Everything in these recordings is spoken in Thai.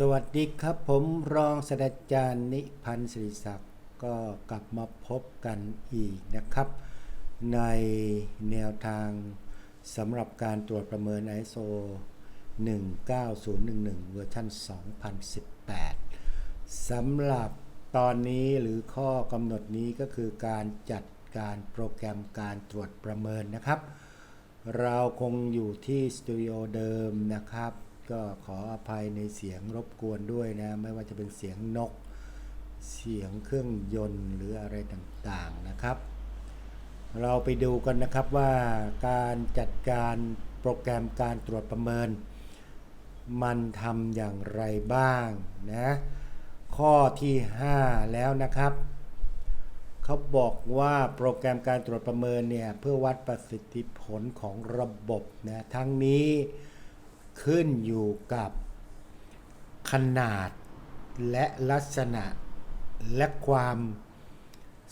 สวัสดีครับผมรองศาสตราจารย์นิพันธ์ศิริศักดิ์ก็กลับมาพบกันอีกนะครับ ในแนวทางสำหรับการตรวจประเมิน ISO 19011 เวอร์ชัน2018สำหรับตอนนี้หรือข้อกำหนดนี้ก็คือการจัดการโปรแกรมการตรวจประเมินนะครับ เราคงอยู่ที่สตูดิโอเดิมนะครับ ก็ขออภัยในเสียงรบกวนด้วยนะ ไม่ว่าจะเป็นเสียงนก เสียงเครื่องยนต์หรืออะไรต่างๆนะครับ เราไปดูกันนะครับว่าการจัดการโปรแกรมการตรวจประเมิน มันทำอย่างไรบ้างนะ ข้อที่ 5 แล้วนะครับเขาบอกว่าโปรแกรมการตรวจประเมินเนี่ยเพื่อวัดประสิทธิผลของระบบนะทั้งนี้ ขึ้นอยู่กับ ขนาดและลักษณะและความ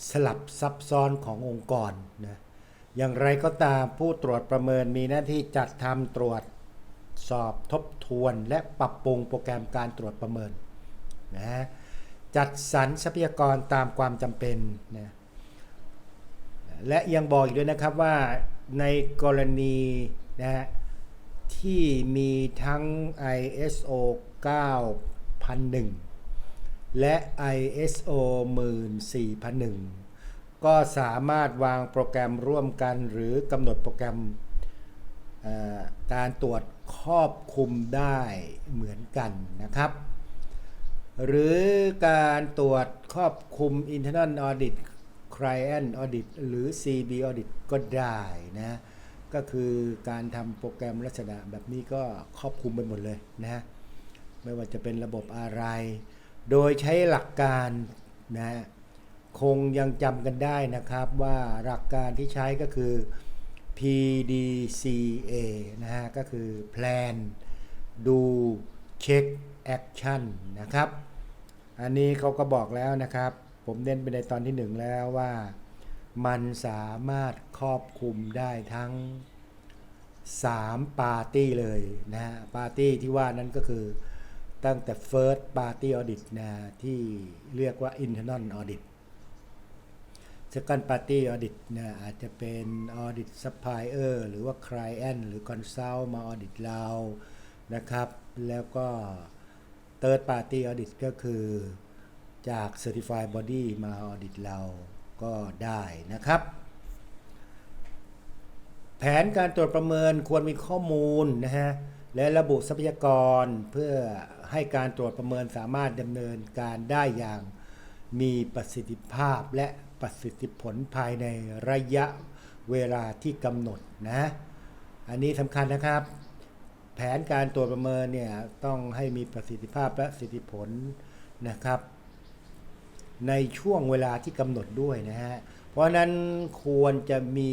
สลับซับซ้อนขององค์กรนะอย่างไรก็ตามผู้ตรวจประเมินมีหน้าที่จัดทำตรวจสอบทบทวนและปรับปรุงโปรแกรมการตรวจประเมินนะจัดสรรทรัพยากรตามความจำเป็นนะและยังบอกอีกด้วยนะครับว่าในกรณีนะฮะ ที่มีทั้ง ISO 9001 และ ISO 14001 ก็สามารถวางโปรแกรมร่วมกันหรือกำหนดโปรแกรมการตรวจครอบคลุมได้เหมือนกันนะครับ หรือการตรวจครอบคลุม internal audit client audit หรือ CB audit ก็ได้นะ ก็คือการทำโปรแกรมลักษณะแบบนี้ก็ครอบคลุมไปหมดเลยนะไม่ว่าจะเป็นระบบอะไร โดยใช้หลักการนะคงยังจำกันได้นะครับว่าหลักการที่ใช้ก็คือ PDCA นะฮะก็คือ Plan Do Check Action นะครับ อันนี้เขาก็บอกแล้วนะครับ ผมเน้นไปในตอนที่หนึ่งแล้วว่า มันสามารถครอบคลุมได้ทั้ง 3 ปาร์ตี้เลยนะฮะปาร์ตี้ที่ว่านั้นก็คือตั้งแต่ First Party Audit นะที่เรียกว่า Internal Audit Second Party Audit นะอาจจะเป็น Audit Supplier หรือว่า Client หรือ Consult มา Audit เรานะครับ แล้วก็ Third Party Audit ก็คือจาก Certified Body มา Audit เราก็ได้นะครับ แผนการตรวจประเมินควรมีข้อมูลนะฮะและระบุทรัพยากรเพื่อให้การตรวจประเมินสามารถดำเนินการได้อย่างมีประสิทธิภาพและประสิทธิผลภายในระยะเวลาที่กำหนดนะอันนี้สำคัญนะครับ แผนการตรวจประเมินเนี่ยต้องให้มีประสิทธิภาพและประสิทธิผลนะครับ ในช่วงเวลาที่กำหนดด้วยนะฮะ เพราะฉะนั้นควรจะมี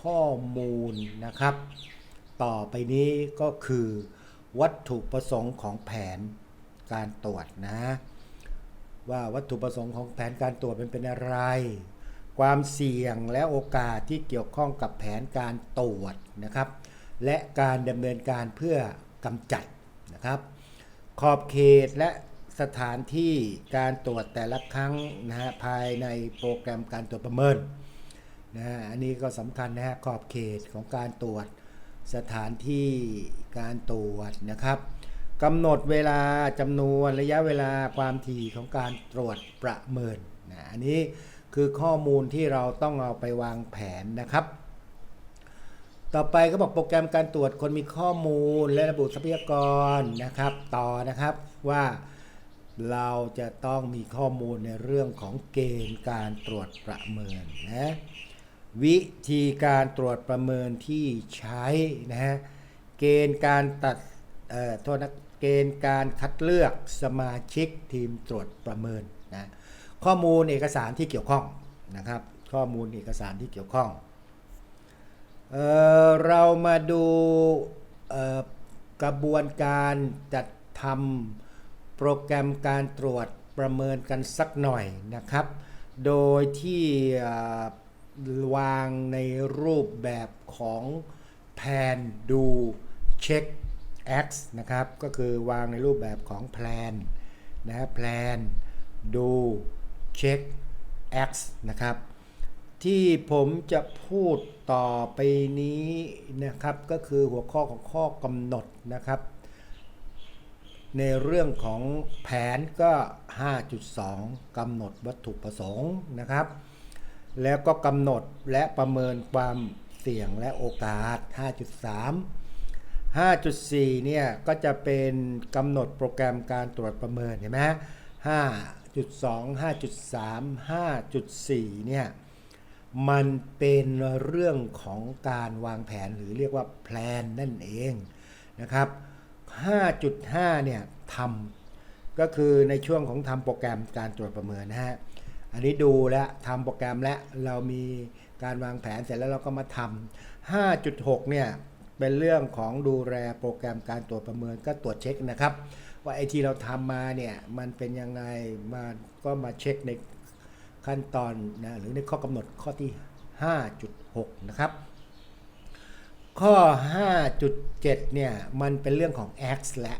ข้อมูลนะครับ ต่อไปนี้ก็คือวัตถุประสงค์ของแผนการตรวจนะ ว่าวัตถุประสงค์ของแผนการตรวจเป็นเป็นอะไร ความเสี่ยงและโอกาสที่เกี่ยวข้องกับแผนการตรวจนะครับ และการดำเนินการเพื่อกำจัดนะครับ ขอบเขตและ สถานที่การตรวจแต่ละครั้งนะฮะภายในโปรแกรมการตรวจประเมินนะฮะอันนี้ก็สำคัญนะฮะขอบเขตของการตรวจสถานที่การตรวจนะครับกำหนดเวลาจำนวนระยะเวลาความถี่ของการตรวจประเมินนะอันนี้คือข้อมูลที่เราต้องเอาไปวางแผนนะครับ ต่อไปก็บอกโปรแกรมการตรวจคนมีข้อมูลและระบุทรัพยากรนะครับ ต่อนะครับว่า เราจะต้องมีข้อมูลในเรื่องของเกณฑ์การตรวจประเมินนะวิธีการตรวจประเมินที่ใช้นะฮะเกณฑ์การตัดเอ่อโทษนะเกณฑ์การคัดเลือกสมาชิกทีมตรวจประเมินนะข้อมูลเอกสารที่เกี่ยวข้องนะครับ ข้อมูลเอกสารที่เกี่ยวข้องเออเรามาดูออกระบวนการจัดทำ โปรแกรมการตรวจประเมินกันสักหน่อยนะครับ โดยที่วางในรูปแบบของแผนดูเช็ค X นะครับ ก็คือวางในรูปแบบของ plan นะ plan do check X นะครับ ที่ผมจะพูดต่อไปนี้นะครับ ก็คือหัวข้อของข้อกำหนดนะครับ ในเรื่องของแผนก็ 5.2กำหนดวัตถุประสงค์นะครับ แล้วก็กำหนดและประเมินความเสี่ยงและโอกาส 5.3 5.4 เนี่ยก็จะเป็นกำหนดโปรแกรมการตรวจประเมินเห็นไหม5.2 5.3 5.4 เนี่ยมันเป็นเรื่องของการวางแผนหรือเรียกว่าแพลนนั่นเองนะครับ 5.5 เนี่ยทำก็คือในช่วงของทำโปรแกรมการตรวจประเมินนะฮะ อันนี้ดูแล้วทำโปรแกรมแล้วเรามีการวางแผนเสร็จแล้วเราก็มาทำ5.6 เนี่ยเป็นเรื่องของดูแลโปรแกรมการตรวจประเมินก็ตรวจเช็คนะครับ ว่าไอที่เราทำมาเนี่ยมันเป็นยังไงมาก็มาเช็คในขั้นตอนนะหรือในข้อกำหนดข้อที่ 5.6 นะครับ ข้อ 5.7 เนี่ย มันเป็นเรื่องของ X แหละ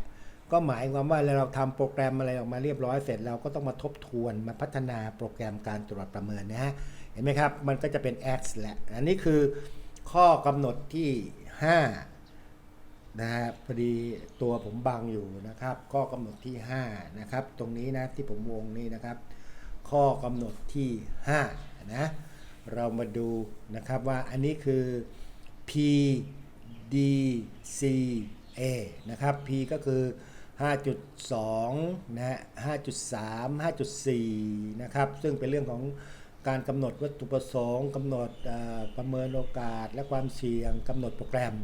ก็หมายความว่าเราทำโปรแกรมอะไรออกมาเรียบร้อยเสร็จเราก็ต้องมาทบทวนมาพัฒนาโปรแกรมการตรวจประเมินนะฮะ เห็นไหมครับ มันก็จะเป็น X แหละ อันนี้คือข้อกำหนดที่ 5 นะฮะ พอดีตัวผมบังอยู่นะครับ ข้อกำหนดที่ 5 นะครับ ตรงนี้นะที่ผมวงนี่นะครับ ข้อกำหนดที่ 5 นะ เรามาดูนะครับว่าอันนี้คือ P D C A นะครับ P ก็คือ 5.2 นะฮะ 5.3 5.4 นะครับ ซึ่งเป็นเรื่องของการกำหนดวัตถุประสงค์กำหนดประเมินโอกาสและความเสี่ยงกำหนดโปรแกรม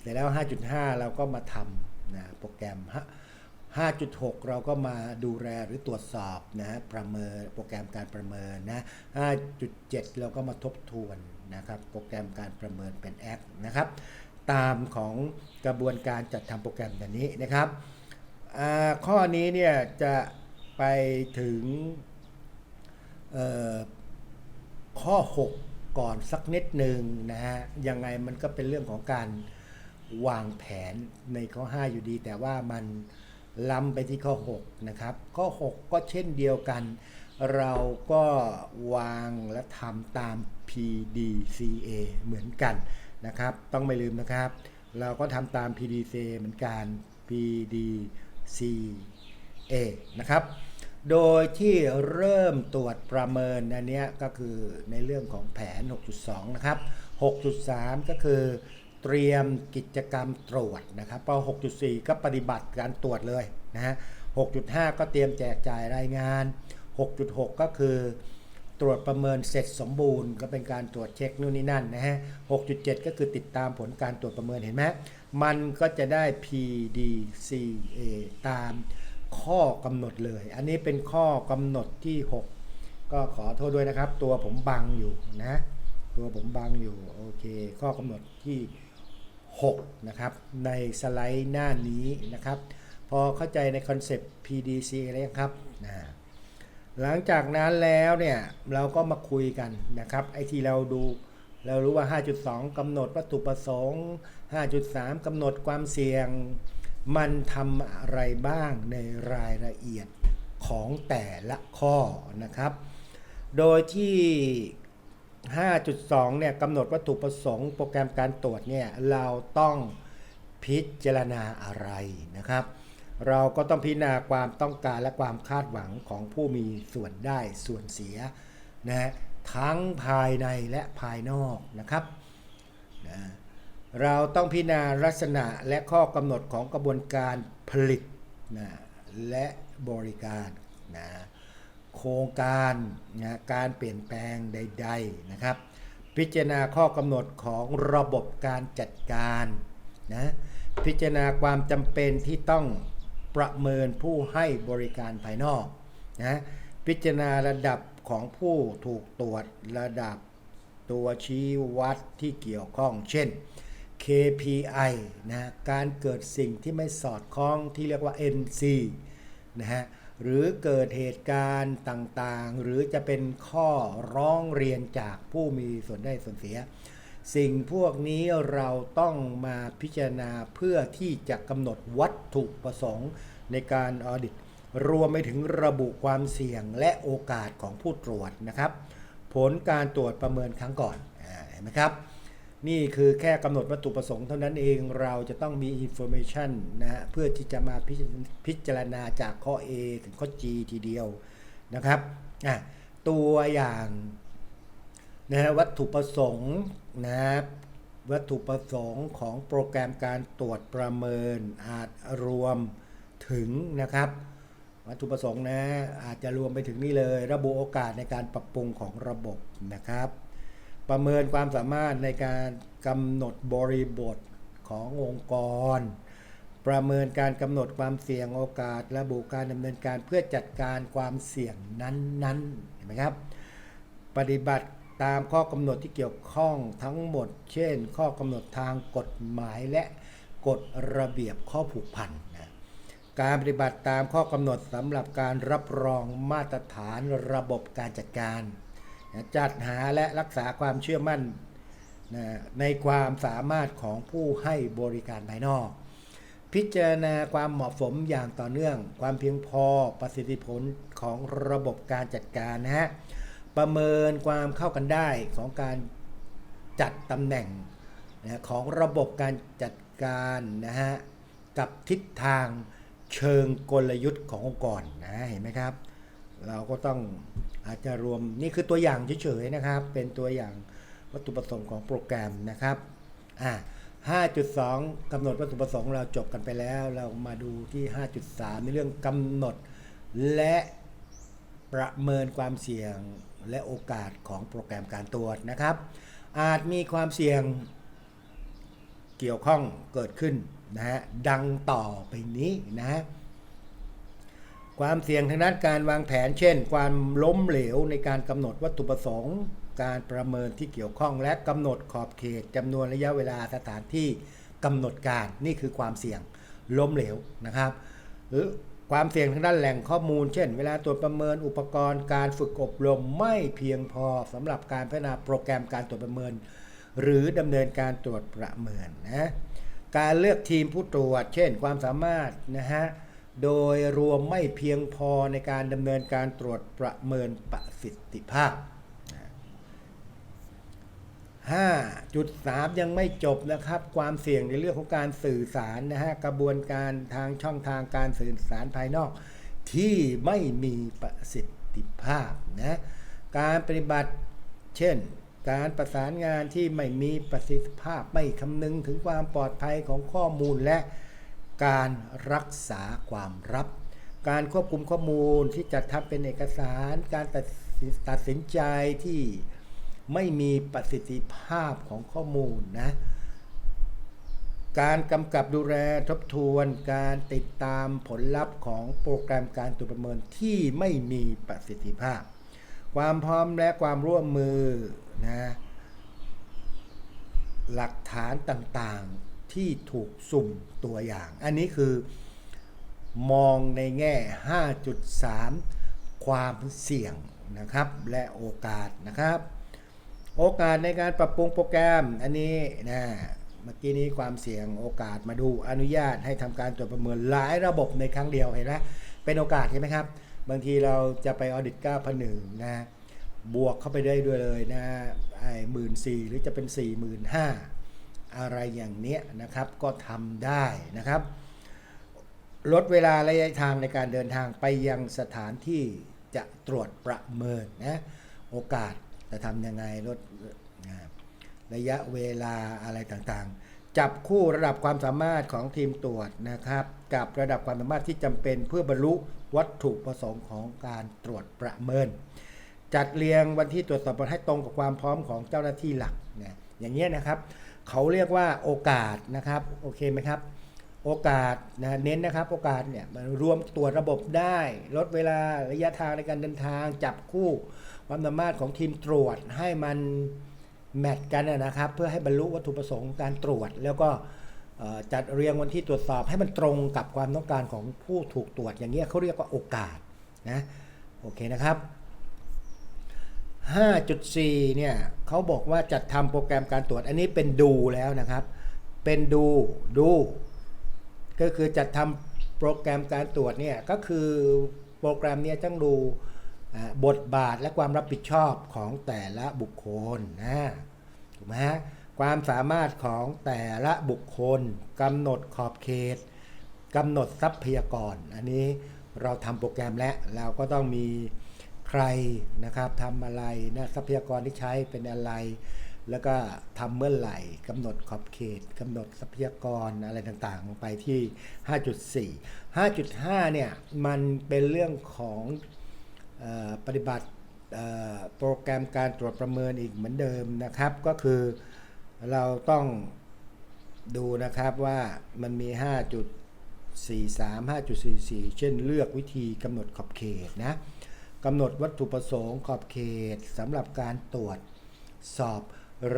เสร็จแล้ว 5.5 เราก็มาทำนะโปรแกรม 5.6 เราก็มาดูแลหรือตรวจสอบนะประเมินโปรแกรมการประเมินนะ 5.7 เราก็มาทบทวน นะครับโปรแกรมการประเมินเป็นแอคนะครับตามของกระบวนการจัดทำโปรแกรมแบบนี้นะครับข้อนี้เนี่ยจะไปถึงข้อ 6 ก่อนสักนิดหนึ่งนะฮะยังไงมันก็เป็นเรื่องของการวางแผนในข้อ 5 อยู่ดี แต่ว่ามันล้ำไปที่ข้อ 6 นะครับ ข้อ 6 ก็เช่นเดียวกัน เราก็วางและทำตาม PDCA เหมือนกันนะครับ ต้องไม่ลืมนะครับ เราก็ทำตาม PDCA เหมือนกัน PDCA นะครับ โดยที่เริ่มตรวจประเมินอันนี้ก็คือในเรื่องของแผน 6.2 นะครับ 6.3 ก็คือเตรียมกิจกรรมตรวจนะครับพอ6.4 ก็ปฏิบัติการตรวจเลยนะฮะ 6.5 ก็เตรียมแจกจ่ายรายงาน 6.6 ก็คือตรวจประเมินเสร็จสมบูรณ์ ก็เป็นการตรวจเช็คนู่นนี่นั่นนะฮะ 6.7 ก็คือติดตามผลการตรวจประเมินเห็นไหมมันก็จะได้ PDCA ตามข้อกำหนดเลย อันนี้เป็นข้อกำหนดที่ 6 ก็ขอโทษด้วยนะครับ ตัวผมบังอยู่นะ ตัวผมบังอยู่ โอเค ข้อกำหนดที่ 6 นะครับ ในสไลด์หน้านี้นะครับ พอเข้าใจในคอนเซปต์ PDC แล้วครับนะ หลังจากนั้นแล้วเนี่ยเราก็มาคุยกันนะครับไอที่เราดูเรารู้ว่า 5.2กำหนดวัตถุประสงค์ 5.3กำหนดความเสี่ยง มันทำอะไรบ้างในรายละเอียดของแต่ละข้อนะครับ โดยที่ 5.2 เนี่ยกำหนดวัตถุประสงค์ โปรแกรมการตรวจเนี่ยเราต้องพิจารณาอะไรนะครับ เราก็ต้องพิจารณาความต้องการและความคาดหวังของผู้มีส่วนได้ส่วนเสียนะฮะทั้งภายในและภายนอกนะครับนะเราต้องพิจารณาลักษณะและข้อกำหนดของกระบวนการผลิตนะและบริการนะโครงการนะการเปลี่ยนแปลงใด ๆนะครับ พิจารณาข้อกำหนดของระบบการจัดการนะพิจารณาความจำเป็นที่ต้อง ประเมินผู้ให้บริการภายนอกนะพิจารณาระดับของผู้ถูกตรวจระดับตัวชี้วัดที่เกี่ยวข้อง เช่น KPI นะการเกิดสิ่งที่ไม่สอดคล้องที่เรียกว่า NC นะฮะหรือเกิดเหตุการณ์ต่างๆ หรือจะเป็นข้อร้องเรียนจากผู้มีส่วนได้ส่วนเสีย สิ่งพวกนี้เราต้องมาพิจารณาเพื่อที่จะกำหนดวัตถุประสงค์ในการออดิต รวมไปถึงระบุความเสี่ยงและโอกาสของผู้ตรวจนะครับ ผลการตรวจประเมินครั้งก่อนอเห็นไหมครับ นี่คือแค่กำหนดวัตถุประสงค์เท่านั้นเองเราจะต้องมี information นะฮะเพื่อที่จะมาพิจพิจารณาจากข้อ A ถึงข้อ G ทีเดียวนะครับตัวอย่าง นะฮะวัตถุประสงค์นะครับวัตถุประสงค์ของโปรแกรมการตรวจประเมินอาจรวมถึงนะครับ วัตถุประสงค์นะอาจจะรวมไปถึงนี่เลย ระบุโอกาสในการปรับปรุงของระบบนะครับ ประเมินความสามารถในการกำหนดบริบทขององค์กร ประเมินการกำหนดความเสี่ยงโอกาส ระบุการดำเนินการเพื่อจัดการความเสี่ยงนั้นๆเห็นไหมครับ ปฏิบัติ ตามข้อกำหนดที่เกี่ยวข้องทั้งหมด เช่น ข้อกำหนดทางกฎหมายและกฎระเบียบข้อผูกพันนะการปฏิบัติตามข้อกำหนดสำหรับการรับรองมาตรฐานระบบการจัดการ จัดหาและรักษาความเชื่อมั่นนะในความสามารถของผู้ให้บริการภายนอก พิจารณาความเหมาะสมอย่างต่อเนื่อง ความเพียงพอประสิทธิผลของระบบการจัดการนะฮะ ประเมินความเข้ากันได้ของการจัดตำแหน่งนะของระบบการจัดการนะฮะกับทิศทางเชิงกลยุทธ์ขององค์กรนะเห็นไหมครับ เราก็ต้องอาจจะรวมนี่คือตัวอย่างเฉยๆนะครับ เป็นตัวอย่างวัตถุประสงค์ของโปรแกรมนะครับอ่า5.2 กำหนดวัตถุประสงค์เราจบกันไปแล้ว เรามาดูที่ 5.3 ในเรื่องกำหนด และประเมินความเสี่ยง และโอกาสของโปรแกรมการตรวจนะครับ อาจมีความเสี่ยงเกี่ยวข้องเกิดขึ้นนะฮะดังต่อไปนี้นะฮะความเสี่ยงทางด้านการวางแผน เช่น ความล้มเหลวในการกำหนดวัตถุประสงค์ การประเมินที่เกี่ยวข้องและกำหนดขอบเขตจำนวนระยะเวลาสถานที่กำหนดการนี่คือความเสี่ยงล้มเหลวนะครับหรือ ความเสี่ยงทางด้านแหล่งข้อมูล เช่น เวลาตรวจประเมินอุปกรณ์การฝึกอบรมไม่เพียงพอสำหรับการพัฒนาโปรแกรมการตรวจประเมิน หรือดำเนินการตรวจประเมินนะการเลือกทีมผู้ตรวจ เช่น ความสามารถนะฮะโดยรวมไม่เพียงพอในการดำเนินการตรวจประเมินประสิทธิภาพ 5.3 ยังไม่จบนะครับ ความเสี่ยงในเรื่องของการสื่อสารนะฮะกระบวนการทางช่องทางการสื่อสารภายนอก ที่ไม่มีประสิทธิภาพนะการปฏิบัติเช่น การประสานงานที่ไม่มีประสิทธิภาพไม่คำนึงถึงความปลอดภัยของข้อมูลและการรักษาความลับ การควบคุมข้อมูลที่จัดทำเป็นเอกสาร การตัดตัดสินใจที่ ไม่มีประสิทธิภาพของข้อมูลนะการกำกับดูแลทบทวนการติดตามผลลัพธ์ของโปรแกรมการตรวจประเมินที่ไม่มีประสิทธิภาพ ความพร้อมและความร่วมมือนะหลักฐานต่างๆที่ถูกสุ่มตัวอย่าง อันนี้คือมองในแง่ 5.3 ความเสี่ยงนะครับ และโอกาสนะครับ โอกาสในการปรับปรุงโปรแกรม อันนี้นะเมื่อกี้นี้ความเสี่ยงโอกาสมาดูอนุญาตให้ทำการตรวจประเมินหลายระบบในครั้งเดียวเห็นไหมเป็นโอกาสใช่ไหมครับ บางทีเราจะไปออดิตก้าพันหนึ่งนะบวกเข้าไปได้ด้วยเลยนะไอ้หมื่นสี่หรือจะเป็น4ี่หมื่นห้าอะไรอย่างเนี้ยนะครับก็ทำได้นะครับ ลดเวลาระยะทางในการเดินทางไปยังสถานที่จะตรวจประเมินนะโอกาส จะทำยังไงลดระยะเวลาอะไรต่างๆ จับคู่ระดับความสามารถของทีมตรวจนะครับ กับระดับความสามารถที่จำเป็นเพื่อบรรลุวัตถุประสงค์ของการตรวจประเมิน จัดเรียงวันที่ตรวจสอบให้ตรงกับความพร้อมของเจ้าหน้าที่หลักนะอย่างเงี้ยนะครับ เขาเรียกว่าโอกาสนะครับโอเคไหมครับ โอกาสนะเน้นนะครับ โอกาสเนี่ยมันรวมตรวจระบบได้ ลดเวลาระยะทางในการเดินทาง จับคู่ ความสามารถของทีมตรวจให้มันแมทกันนะครับ เพื่อให้บรรลุวัตถุประสงค์การตรวจ แล้วก็จัดเรียงวันที่ตรวจสอบให้มันตรงกับความต้องการของผู้ถูกตรวจ อย่างเงี้ยเขาเรียกว่าโอกาสนะโอเคนะครับ 5.4 เนี่ยเขาบอกว่าจัดทำโปรแกรมการตรวจ อันนี้เป็นดูแล้วนะครับ เป็นดูดู ก็คือจัดทำโปรแกรมการตรวจเนี่ยก็คือโปรแกรมเนี่ยต้องดู บทบาทและความรับผิดชอบของแต่ละบุคคลนะถูกไหมฮะความสามารถของแต่ละบุคคลกำหนดขอบเขตกำหนดทรัพยากร อันนี้เราทำโปรแกรมแล้วเราก็ต้องมีใครนะครับทำอะไรนะทรัพยากรที่ใช้เป็นอะไร แล้วก็ทำเมื่อไหร่กำหนดขอบเขตกำหนดทรัพยากรอะไรต่างๆ ลงไปที่ 5.4 5.5 เนี่ย มันเป็นเรื่องของ ปฏิบัติโปรแกรมการตรวจประเมินอีกเหมือนเดิมนะครับ ก็คือเราต้องดูนะครับว่ามันมี 5.43 5.44 เช่นเลือกวิธีกำหนดขอบเขตนะกำหนดวัตถุประสงค์ขอบเขตสำหรับการตรวจสอบ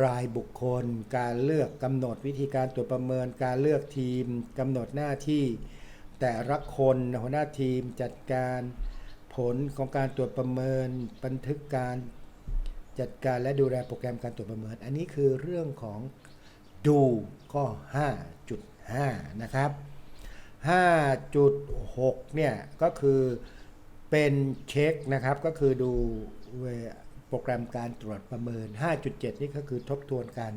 รายบุคคล การเลือกกำหนดวิธีการตรวจประเมิน การเลือกทีมกำหนดหน้าที่ แต่ละคนหัวหน้าทีมจัดการ ผลของการตรวจประเมินบันทึกการจัดการและดูแลโปรแกรมการตรวจประเมิน อันนี้คือเรื่องของดูข้อ 5.5 นะครับ 5.6 เนี่ย ก็คือเป็นเช็คนะครับ ก็คือดูโปรแกรมการตรวจประเมิน 5.7 นี่ก็คือทบทวนการ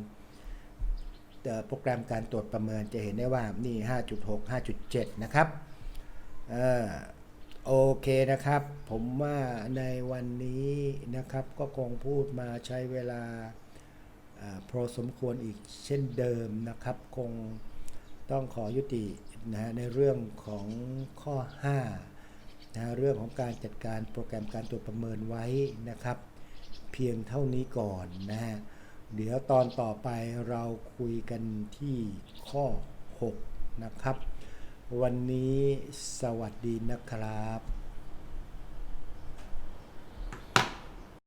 โปรแกรมการตรวจประเมินจะเห็นได้ว่านี่ 5.6 5.7 นะครับ เอ่อ โอเคนะครับ ผมว่าในวันนี้นะครับก็คงพูดมาใช้เวลาอพอสมควรอีกเช่นเดิมนะครับ คงต้องขอยุตินะในเรื่องของข้อ5นะเรื่องของการจัดการโปรแกรมการตรวจประเมินไว้นะครับ เพียงเท่านี้ก่อนนะฮะเดี๋ยวตอนต่อไปเราคุยกันที่ข้อ 6 นะครับ วันนี้สวัสดีนะครับ